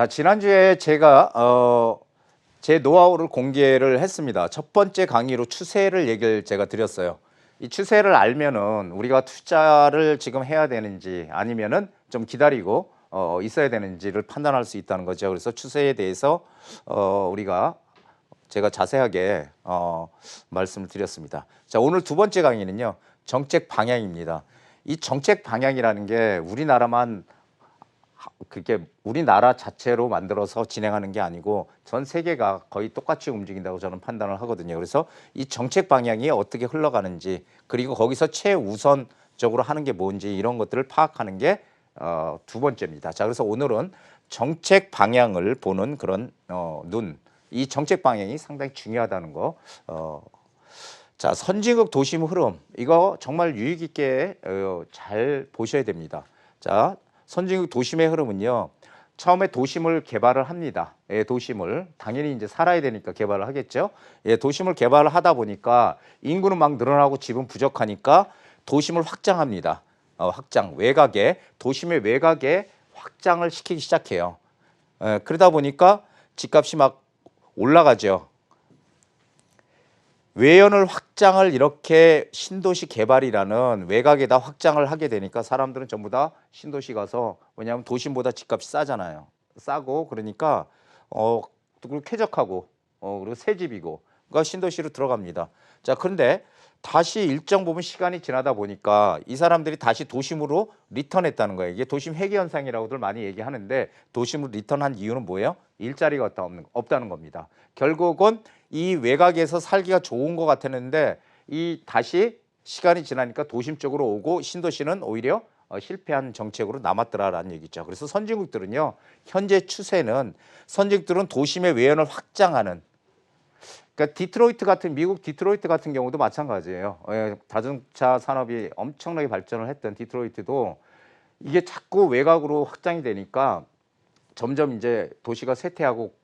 자, 지난주에 제가 어, 제 노하우를 공개를 했습니다. 첫 번째 강의로 추세를 얘기를 제가 드렸어요. 이 추세를 알면은 우리가 투자를 지금 해야 되는지 아니면은 좀 기다리고 어, 있어야 되는지를 판단할 수 있다는 거죠. 그래서 추세에 대해서 어, 우리가 제가 자세하게 어, 말씀을 드렸습니다. 자, 오늘 두 번째 강의는요. 정책 방향입니다. 이 정책 방향이라는 게 우리나라만 하- 그게 우리나라 자체로 만들어서 진행하는 게 아니고 전 세계가 거의 똑같이 움직인다고 저는 판단을 하거든요. 그래서 이 정책 방향이 어떻게 흘러가는지 그리고 거기서 최우선적으로 하는 게 뭔지 이런 것들을 파악하는 게 어, 두 번째입니다. 자, 그래서 오늘은 정책 방향을 보는 그런 어, 눈, 이 정책 방향이 상당히 중요하다는 거. 어, 자, 선진국 도심 흐름 이거 정말 유익 있게 어, 잘 보셔야 됩니다. 자, 선진국 도심의 흐름은요. 처음에 도심을 개발을 합니다. 예, 도심을 당연히 이제 살아야 되니까 개발을 하겠죠. 예, 도심을 개발을 하다 보니까 인구는 막 늘어나고 집은 부족하니까 도심을 확장합니다. 어, 확장 외곽에 도심의 외곽에 확장을 시키기 시작해요. 예, 그러다 보니까 집값이 막 올라가죠. 외연을 확장을 이렇게 신도시 개발이라는 외곽에다 확장을 하게 되니까 사람들은 전부 다 신도시 가서 왜냐하면 도심보다 집값이 싸잖아요. 싸고 그러니까 어 그리고 쾌적하고 어 그리고 새 집이고 그러니까 신도시로 들어갑니다. 자 그런데 다시 일정 부분 시간이 지나다 보니까 이 사람들이 다시 도심으로 리턴했다는 거예요. 이게 도심 회귀 현상이라고들 많이 얘기하는데 도심으로 리턴한 이유는 뭐예요? 일자리가 없다는 겁니다. 결국은 이 외곽에서 살기가 좋은 것 같았는데 이 다시 시간이 지나니까 도심 쪽으로 오고 신도시는 오히려 어, 실패한 정책으로 남았더라라는 얘기죠. 그래서 선진국들은요 현재 추세는 선진국들은 도심의 외연을 확장하는 그러니까 디트로이트 같은 미국 디트로이트 같은 경우도 마찬가지예요. 예, 자동차 산업이 엄청나게 발전을 했던 디트로이트도 이게 자꾸 외곽으로 확장이 되니까 점점 이제 도시가 쇠퇴하고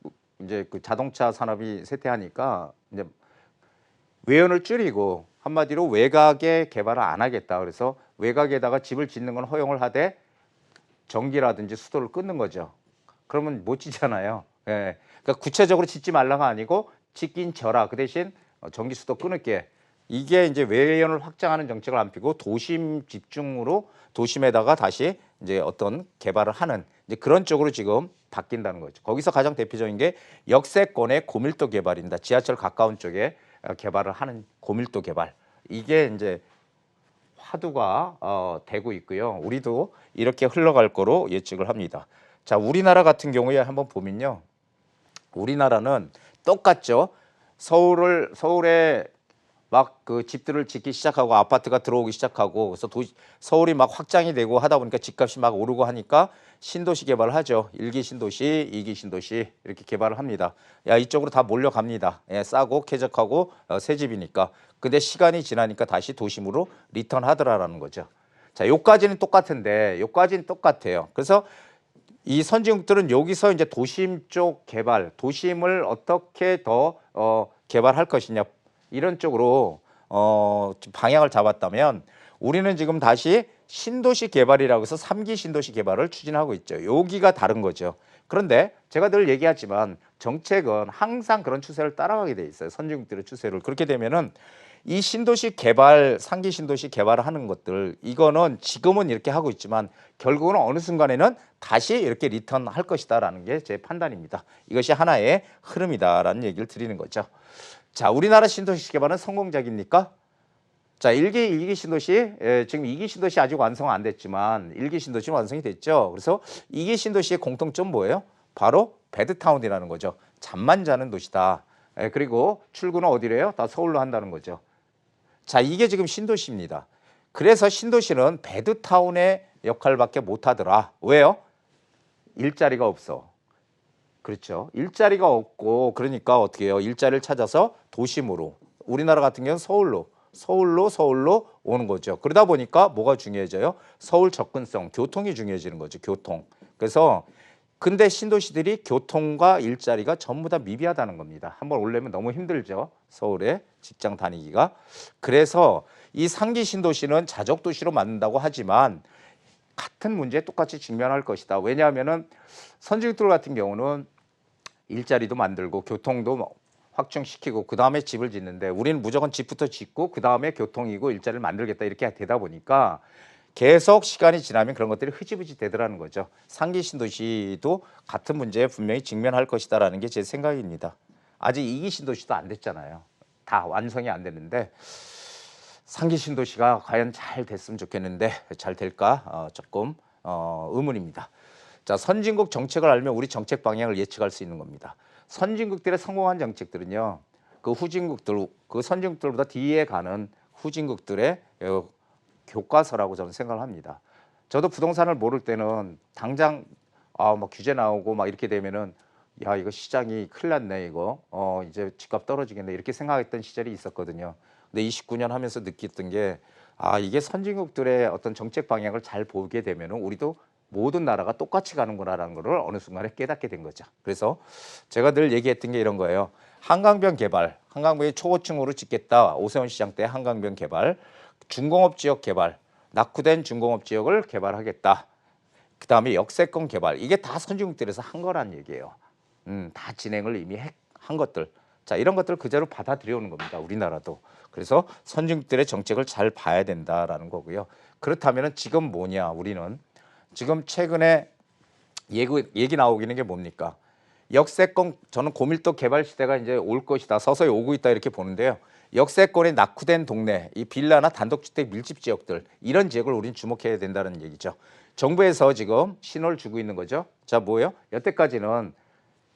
이제 그 자동차 산업이 쇠퇴하니까 이제 외연을 줄이고 한마디로 외곽에 개발을 안 하겠다. 그래서 외곽에다가 집을 짓는 건 허용을 하되 전기라든지 수도를 끊는 거죠. 그러면 못 짓잖아요. 예. 그러니까 구체적으로 짓지 말라가 아니고 짓긴 져라. 그 대신 어, 전기 수도 끊을게. 이게 이제 외연을 확장하는 정책을 안 피고 도심 집중으로 도심에다가 다시 이제 어떤 개발을 하는 이제 그런 쪽으로 지금 바뀐다는 거죠. 거기서 가장 대표적인 게 역세권의 고밀도 개발입니다. 지하철 가까운 쪽에 어, 개발을 하는 고밀도 개발. 이게 이제 화두가 어, 되고 있고요. 우리도 이렇게 흘러갈 거로 예측을 합니다. 자, 우리나라 같은 경우에 한번 보면요. 우리나라는 똑같죠. 서울을 서울에 막 그 집들을 짓기 시작하고 아파트가 들어오기 시작하고 그래서 도시, 서울이 막 확장이 되고 하다 보니까 집값이 막 오르고 하니까 신도시 개발을 하죠. 일기 신도시, 이기 신도시 이렇게 개발을 합니다. 야 이쪽으로 다 몰려갑니다. 예, 싸고 쾌적하고 어, 새 집이니까. 근데 시간이 지나니까 다시 도심으로 리턴하더라라는 거죠. 자, 요까지는 똑같은데 요까지는 똑같아요. 그래서 이 선진국들은 여기서 이제 도심 쪽 개발, 도심을 어떻게 더 어, 개발할 것이냐 이런 쪽으로 어, 좀 방향을 잡았다면 우리는 지금 다시 신도시 개발이라고 해서 삼기 신도시 개발을 추진하고 있죠. 여기가 다른 거죠. 그런데 제가 늘 얘기하지만 정책은 항상 그런 추세를 따라가게 돼 있어요. 선진국들의 추세를. 그렇게 되면은 이 신도시 개발, 상기 신도시 개발을 하는 것들 이거는 지금은 이렇게 하고 있지만 결국은 어느 순간에는 다시 이렇게 리턴 할 것이다라는 게 제 판단입니다. 이것이 하나의 흐름이다라는 얘기를 드리는 거죠. 자, 우리나라 신도시 개발은 성공적입니까? 자, 일기일기 신도시, 예, 지금 이기 신도시 아직 완성 안 됐지만 일기 신도시는 완성이 됐죠. 그래서 이기 신도시의 공통점 뭐예요? 바로 베드타운이라는 거죠. 잠만 자는 도시다. 예, 그리고 출근은 어디래요? 다 서울로 한다는 거죠. 자, 이게 지금 신도시입니다. 그래서 신도시는 베드타운의 역할밖에 못 하더라. 왜요? 일자리가 없어. 그렇죠. 일자리가 없고 그러니까 어떻게 해요? 일자리를 찾아서 도심으로 우리나라 같은 경우는 서울로 서울로 서울로 오는 거죠. 그러다 보니까 뭐가 중요해져요? 서울 접근성, 교통이 중요해지는 거죠. 교통. 그래서 근데 신도시들이 교통과 일자리가 전부 다 미비하다는 겁니다. 한번 오려면 너무 힘들죠. 서울에 직장 다니기가. 그래서 이 상기 신도시는 자적 도시로 만든다고 하지만 같은 문제에 똑같이 직면할 것이다. 왜냐하면은 선진국들 같은 경우는 일자리도 만들고 교통도 뭐 확충시키고 그 다음에 집을 짓는데 우리는 무조건 집부터 짓고 그 다음에 교통이고 일자리를 만들겠다 이렇게 되다 보니까 계속 시간이 지나면 그런 것들이 흐지부지 되더라는 거죠. 상기 신도시도 같은 문제에 분명히 직면할 것이다라는 게 제 생각입니다. 아직 이기 신도시도 안 됐잖아요. 다 완성이 안 되는데 상기 신도시가 과연 잘 됐으면 좋겠는데 잘 될까 어, 조금 어, 의문입니다. 자 선진국 정책을 알면 우리 정책 방향을 예측할 수 있는 겁니다. 선진국들의 성공한 정책들은요 그 후진국들 그 선진국들보다 뒤에 가는 후진국들의 어, 교과서라고 저는 생각을 합니다. 저도 부동산을 모를 때는 당장 아 막 규제 나오고 막 이렇게 되면은 야 이거 시장이 큰일 났네 이거 어 이제 집값 떨어지겠네 이렇게 생각했던 시절이 있었거든요. 근데 29년 하면서 느꼈던 게 아 이게 선진국들의 어떤 정책 방향을 잘 보게 되면은 우리도 모든 나라가 똑같이 가는구나라는 거를 어느 순간에 깨닫게 된 거죠. 그래서 제가 늘 얘기했던 게 이런 거예요. 한강변 개발, 한강변이 초고층으로 짓겠다. 오세훈 시장 때 한강변 개발, 중공업 지역 개발, 낙후된 중공업 지역을 개발하겠다. 그 다음에 역세권 개발. 이게 다 선진국들에서 한 거란 얘기예요. 음, 다 진행을 이미 했- 한 것들. 자, 이런 것들을 그대로 받아들여오는 겁니다. 우리나라도. 그래서 선진국들의 정책을 잘 봐야 된다라는 거고요. 그렇다면 지금 뭐냐, 우리는 지금 최근에 얘기, 얘기 나오기는 게 뭡니까? 역세권 저는 고밀도 개발 시대가 이제 올 것이다. 서서히 오고 있다 이렇게 보는데요. 역세권에 낙후된 동네, 이 빌라나 단독주택 밀집 지역들 이런 지역을 우리는 주목해야 된다는 얘기죠. 정부에서 지금 신호를 주고 있는 거죠. 자, 뭐예요? 여태까지는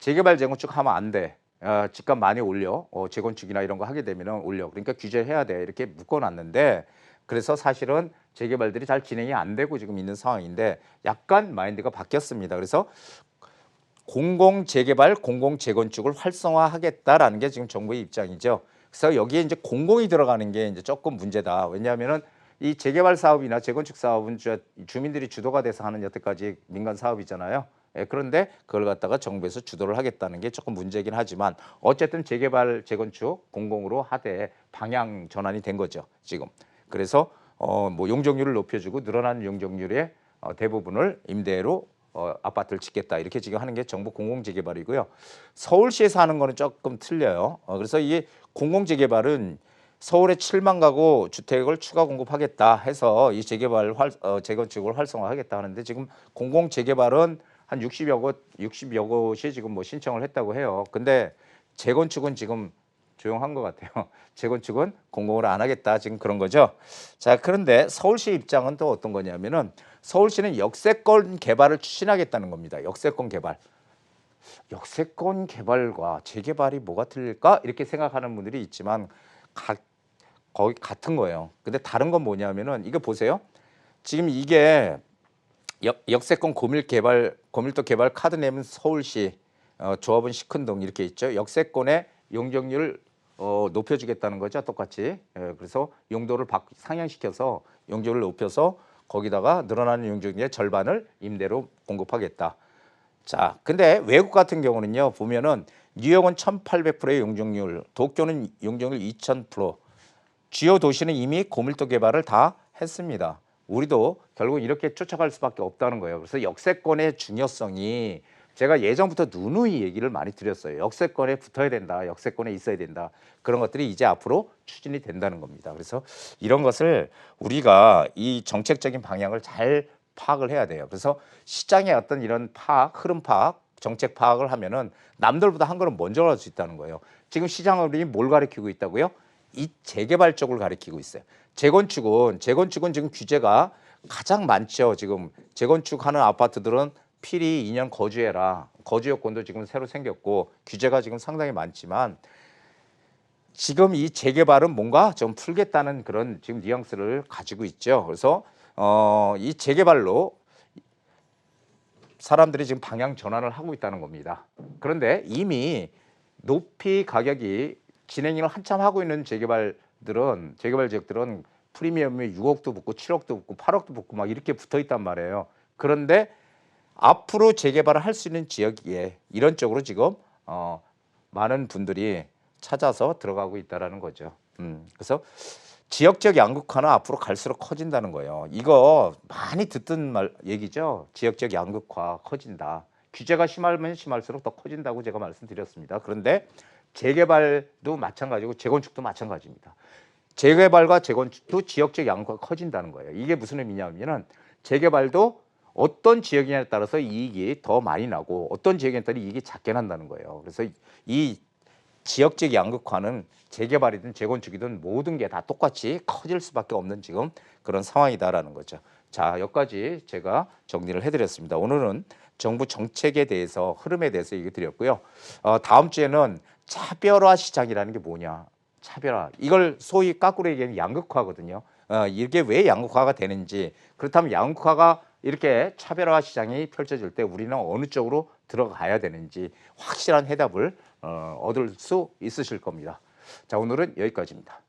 재개발 재건축 하면 안 돼. 어, 집값 많이 올려. 어, 재건축이나 이런 거 하게 되면 올려. 그러니까 규제해야 돼. 이렇게 묶어놨는데 그래서 사실은 재개발들이 잘 진행이 안 되고 지금 있는 상황인데 약간 마인드가 바뀌었습니다. 그래서 공공 재개발, 공공 재건축을 활성화하겠다라는 게 지금 정부의 입장이죠. 그래서 여기에 이제 공공이 들어가는 게 이제 조금 문제다. 왜냐하면은 이 재개발 사업이나 재건축 사업은 주, 주민들이 주도가 돼서 하는 여태까지 민간 사업이잖아요. 예, 그런데 그걸 갖다가 정부에서 주도를 하겠다는 게 조금 문제긴 하지만 어쨌든 재개발, 재건축 공공으로 하되 방향 전환이 된 거죠. 지금. 그래서 어, 뭐 용적률을 높여주고 늘어나는 용적률의 어, 대부분을 임대로 어, 아파트를 짓겠다 이렇게 지금 하는 게 정부 공공재개발이고요. 서울시에서 하는 거는 조금 틀려요. 어, 그래서 이게 공공재개발은 서울에 7만 가구 주택을 추가 공급하겠다 해서 이 재개발 활, 어, 재건축을 활성화하겠다 하는데 지금 공공재개발은 한 60여 곳, 60여 곳이 지금 뭐 신청을 했다고 해요. 근데 재건축은 지금 조용한 것 같아요. 재건축은 공공으로 안 하겠다 지금 그런 거죠. 자 그런데 서울시 입장은 또 어떤 거냐면은 서울시는 역세권 개발을 추진하겠다는 겁니다. 역세권 개발. 역세권 개발과 재개발이 뭐가 틀릴까 이렇게 생각하는 분들이 있지만 가, 거의 같은 거예요. 근데 다른 건 뭐냐면은 이거 보세요. 지금 이게 역, 역세권 고밀 개발 고밀도 개발 카드 내면 서울시 어, 조합은 시큰동 이렇게 있죠. 역세권의 용적률 어, 높여주겠다는 거죠. 똑같이. 예, 그래서 용도를 바, 상향시켜서 용적률을 높여서 거기다가 늘어나는 용적률의 절반을 임대로 공급하겠다. 자, 근데 외국 같은 경우는요 보면은 뉴욕은 1,800%의 용적률, 도쿄는 용적률 2,000%, 주요 도시는 이미 고밀도 개발을 다 했습니다. 우리도 결국 이렇게 쫓아갈 수밖에 없다는 거예요. 그래서 역세권의 중요성이 제가 예전부터 누누이 얘기를 많이 드렸어요. 역세권에 붙어야 된다. 역세권에 있어야 된다. 그런 것들이 이제 앞으로 추진이 된다는 겁니다. 그래서 이런 것을 우리가 이 정책적인 방향을 잘 파악을 해야 돼요. 그래서 시장의 어떤 이런 파악, 흐름 파악, 정책 파악을 하면은 남들보다 한 걸음 먼저 갈 수 있다는 거예요. 지금 시장이 뭘 가리키고 있다고요? 이 재개발 쪽을 가리키고 있어요. 재건축은 재건축은 지금 규제가 가장 많죠. 지금 재건축하는 아파트들은 필히 2년 거주해라. 거주 요건도 지금 새로 생겼고 규제가 지금 상당히 많지만 지금 이 재개발은 뭔가 좀 풀겠다는 그런 지금 뉘앙스를 가지고 있죠. 그래서 어, 이 재개발로 사람들이 지금 방향 전환을 하고 있다는 겁니다. 그런데 이미 높이 가격이 진행을 한참 하고 있는 재개발들은 재개발 지역들은 프리미엄이 6억도 붙고 7억도 붙고 8억도 붙고 막 이렇게 붙어 있단 말이에요. 그런데 앞으로 재개발을 할 수 있는 지역에 이런 쪽으로 지금 어, 많은 분들이 찾아서 들어가고 있다라는 거죠. 음, 그래서 지역적 양극화는 앞으로 갈수록 커진다는 거예요. 이거 많이 듣던 말 얘기죠. 지역적 양극화 커진다. 규제가 심하면 심할수록 더 커진다고 제가 말씀드렸습니다. 그런데 재개발도 마찬가지고 재건축도 마찬가지입니다. 재개발과 재건축도 지역적 양극화가 커진다는 거예요. 이게 무슨 의미냐면은 재개발도 어떤 지역이냐에 따라서 이익이 더 많이 나고 어떤 지역에 따라 이익이 작게 난다는 거예요. 그래서 이 지역적 양극화는 재개발이든 재건축이든 모든 게 다 똑같이 커질 수밖에 없는 지금 그런 상황이다라는 거죠. 자, 여기까지 제가 정리를 해드렸습니다. 오늘은 정부 정책에 대해서 흐름에 대해서 얘기 드렸고요. 어, 다음 주에는 차별화 시장이라는 게 뭐냐? 차별화. 이걸 소위 까꾸로 얘기하는 양극화거든요. 어, 이게 왜 양극화가 되는지 그렇다면 양극화가 이렇게 차별화 시장이 펼쳐질 때 우리는 어느 쪽으로 들어가야 되는지 확실한 해답을 어, 얻을 수 있으실 겁니다. 자, 오늘은 여기까지입니다.